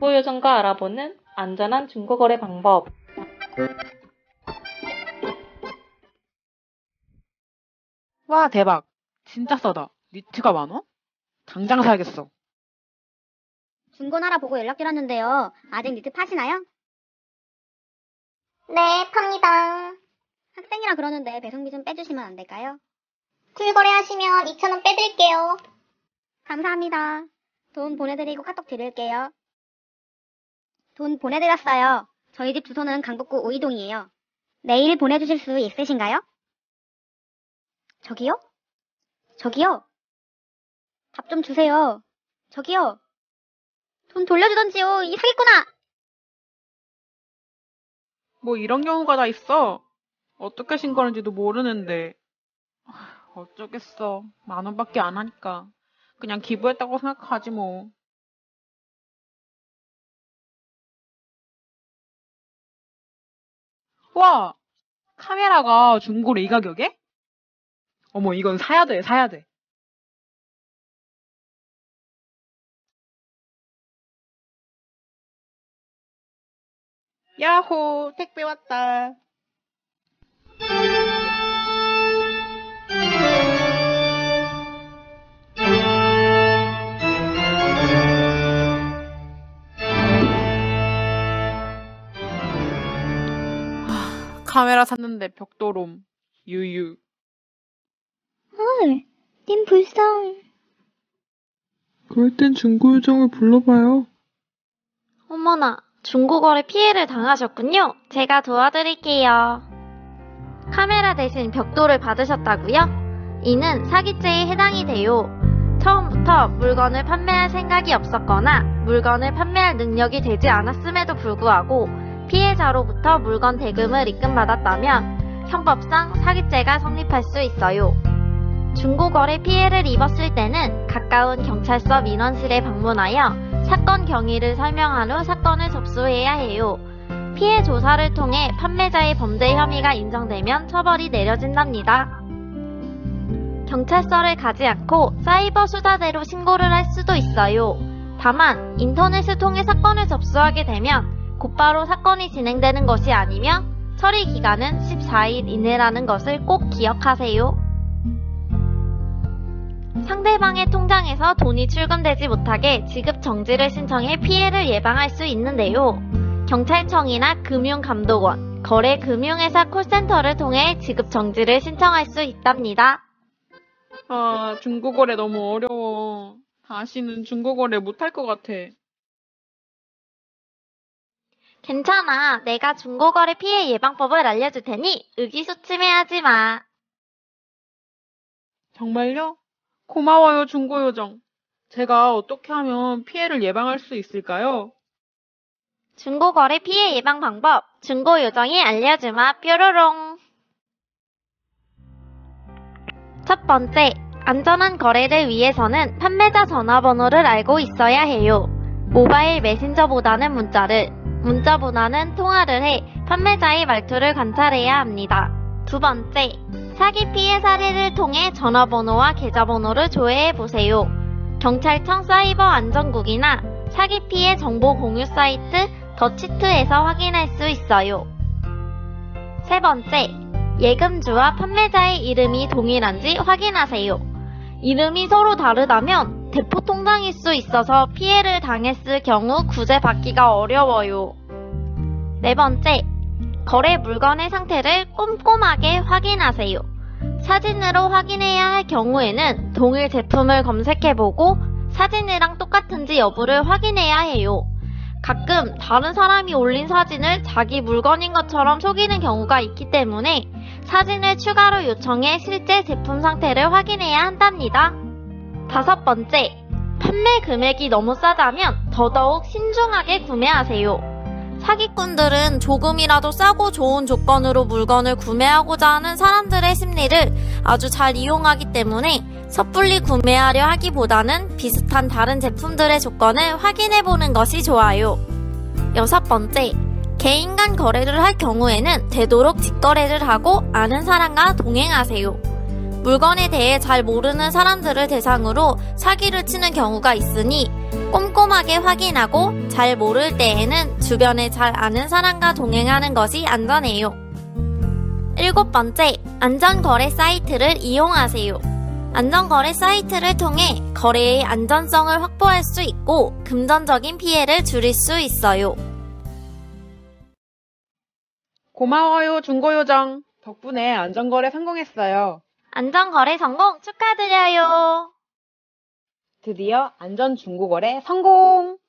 중고요정과 알아보는 안전한 중고거래 방법. 와, 대박. 진짜 싸다. 니트가 만 원? 당장 사야겠어. 중고나라 보고 연락드렸는데요. 아직 니트 파시나요? 네, 팝니다. 학생이라 그러는데 배송비 좀 빼주시면 안 될까요? 쿨거래하시면 2,000원 빼드릴게요. 감사합니다. 돈 보내드리고 카톡 드릴게요. 돈 보내드렸어요. 저희 집 주소는 강북구 오이동이에요. 내일 보내주실 수 있으신가요? 저기요? 저기요? 답 좀 주세요. 저기요? 돈 돌려주던지요. 이 사기꾼아! 뭐 이런 경우가 다 있어. 어떻게 신고하는지도 모르는데. 아, 어쩌겠어. 만 원밖에 안 하니까. 그냥 기부했다고 생각하지 뭐. 와! 카메라가 중고로 이 가격에? 어머, 이건 사야 돼, 사야 돼. 야호, 택배 왔다. 카메라 샀는데 벽돌옴. 유유. 헐, 님 불쌍. 그럴 땐 중고 요정을 불러봐요. 어머나, 중고거래 피해를 당하셨군요. 제가 도와드릴게요. 카메라 대신 벽돌을 받으셨다고요? 이는 사기죄에 해당이 돼요. 처음부터 물건을 판매할 생각이 없었거나 물건을 판매할 능력이 되지 않았음에도 불구하고 피해자로부터 물건 대금을 입금받았다면 형법상 사기죄가 성립할 수 있어요. 중고거래 피해를 입었을 때는 가까운 경찰서 민원실에 방문하여 사건 경위를 설명한 후 사건을 접수해야 해요. 피해 조사를 통해 판매자의 범죄 혐의가 인정되면 처벌이 내려진답니다. 경찰서를 가지 않고 사이버 수사대로 신고를 할 수도 있어요. 다만 인터넷을 통해 사건을 접수하게 되면 곧바로 사건이 진행되는 것이 아니며 처리 기간은 14일 이내라는 것을 꼭 기억하세요. 상대방의 통장에서 돈이 출금되지 못하게 지급 정지를 신청해 피해를 예방할 수 있는데요. 경찰청이나 금융감독원, 거래금융회사 콜센터를 통해 지급 정지를 신청할 수 있답니다. 아, 중고거래 너무 어려워. 다시는 중고거래 못할 것 같아. 괜찮아. 내가 중고거래 피해 예방법을 알려줄 테니 의기소침해하지 마. 정말요? 고마워요, 중고요정. 제가 어떻게 하면 피해를 예방할 수 있을까요? 중고거래 피해 예방 방법 중고 요정이 알려주마 뾰로롱 첫 번째 안전한 거래를 위해서는 판매자 전화번호를 알고 있어야 해요. 모바일 메신저보다는 문자를 문자보다는 통화를 해 판매자의 말투를 관찰해야 합니다. 두 번째 사기 피해 사례를 통해 전화번호와 계좌번호를 조회해 보세요. 경찰청 사이버 안전국이나 사기 피해 정보 공유 사이트 더치트에서 확인할 수 있어요. 세 번째, 예금주와 판매자의 이름이 동일한지 확인하세요. 이름이 서로 다르다면 대포 통장일 수 있어서 피해를 당했을 경우 구제받기가 어려워요. 네 번째, 거래 물건의 상태를 꼼꼼하게 확인하세요. 사진으로 확인해야 할 경우에는 동일 제품을 검색해보고 사진이랑 똑같은지 여부를 확인해야 해요. 가끔 다른 사람이 올린 사진을 자기 물건인 것처럼 속이는 경우가 있기 때문에 사진을 추가로 요청해 실제 제품 상태를 확인해야 한답니다. 다섯 번째, 판매 금액이 너무 싸다면 더더욱 신중하게 구매하세요. 사기꾼들은 조금이라도 싸고 좋은 조건으로 물건을 구매하고자 하는 사람들의 심리를 아주 잘 이용하기 때문에 섣불리 구매하려 하기보다는 비슷한 다른 제품들의 조건을 확인해 보는 것이 좋아요. 여섯 번째, 개인 간 거래를 할 경우에는 되도록 직거래를 하고 아는 사람과 동행하세요. 물건에 대해 잘 모르는 사람들을 대상으로 사기를 치는 경우가 있으니 꼼꼼하게 확인하고 잘 모를 때에는 주변에 잘 아는 사람과 동행하는 것이 안전해요. 일곱 번째, 안전거래 사이트를 이용하세요. 안전거래 사이트를 통해 거래의 안전성을 확보할 수 있고 금전적인 피해를 줄일 수 있어요. 고마워요, 중고요정. 덕분에 안전거래 성공했어요. 안전거래 성공 축하드려요. 드디어 안전 중고거래 성공!